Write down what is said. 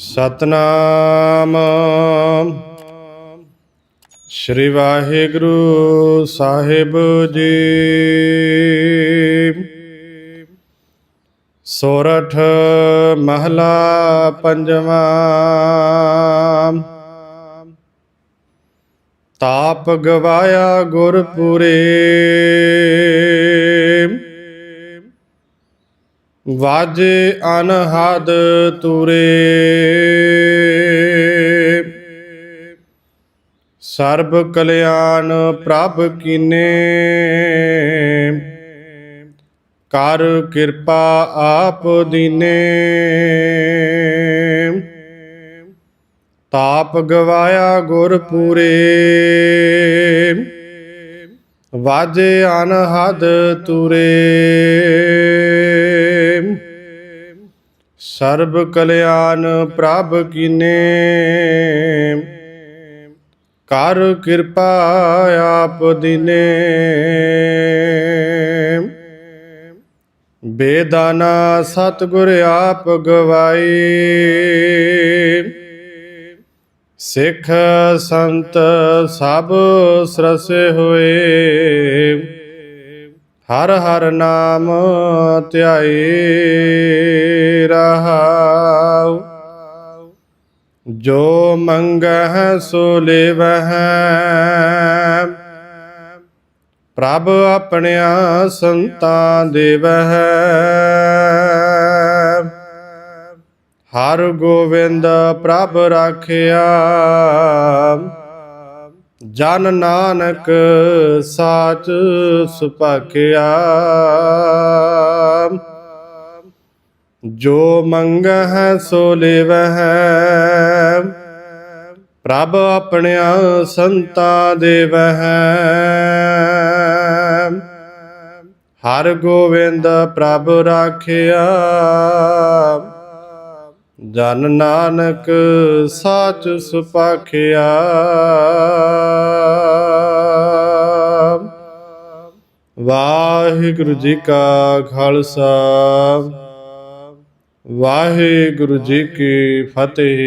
ਸਤਨਾਮ। ਸ੍ਰੀ ਵਾਹਿਗੁਰੂ ਸਾਹਿਬ ਜੀ। ਸੋਰਠ ਮਹਲਾ ਪੰਜਵਾਂ। ਤਾਪ ਗਵਾਇਆ ਗੁਰਪੁਰੇ। ਵਾਜੇ ਅਨਹਦ ਤੁਰੇ। ਸਰਬ ਕਲਿਆਣ ਪ੍ਰਭ ਕੀਨੇ। ਕਰ ਕਿਰਪਾ ਆਪ ਦੀਨੇ। ਤਾਪ ਗਵਾਇਆ ਗੁਰ ਪੂਰੇ। ਵਾਜੇ ਅਨਹਦ ਤੁਰੇ। ਸਰਬ ਕਲਿਆਣ ਪ੍ਰਭ ਕੀਨੇ, ਕਰ ਕਿਰਪਾ ਆਪ ਦਿਨੇ। ਬੇਦਾਨਾ ਸਤਿਗੁਰ ਆਪ ਗਵਾਈ ਸਿੱਖ ਸੰਤ ਸਭ ਸਰਸੇ ਹੋਏ। ਹਰ ਹਰ ਨਾਮ ਧਿਆਏ। ਰਹਾਉ। ਜੋ ਮੰਗਹਿ ਸੋ ਲੇਵਹਿ। ਪ੍ਰਭ ਆਪਣਿਆ ਸੰਤਾਂ ਦੇਵਹਿ। ਹਰ ਗੋਵਿੰਦ ਪ੍ਰਭ ਰਾਖਿਆ। ਜਨ ਨਾਨਕ ਸਾਚ ਸੁਭਾਖਿਆ ਜੋ ਮੰਗਹਿ ਸੋ ਲੇਵਹਿ। ਪ੍ਰਭ ਆਪਣਿਆ ਸੰਤਾਂ ਦੇਵਹਿ। ਹਰ ਗੋਵਿੰਦ ਪ੍ਰਭ ਰਾਖਿਆ। ਜਨ ਨਾਨਕ ਸਾਚ ਸੁਪਾਖਿਆ। ਵਾਹਿਗੁਰੂ ਜੀ ਕਾ ਖਾਲਸਾ। ਵਾਹਿਗੁਰੂ ਜੀ ਕੀ ਫਤਿਹ।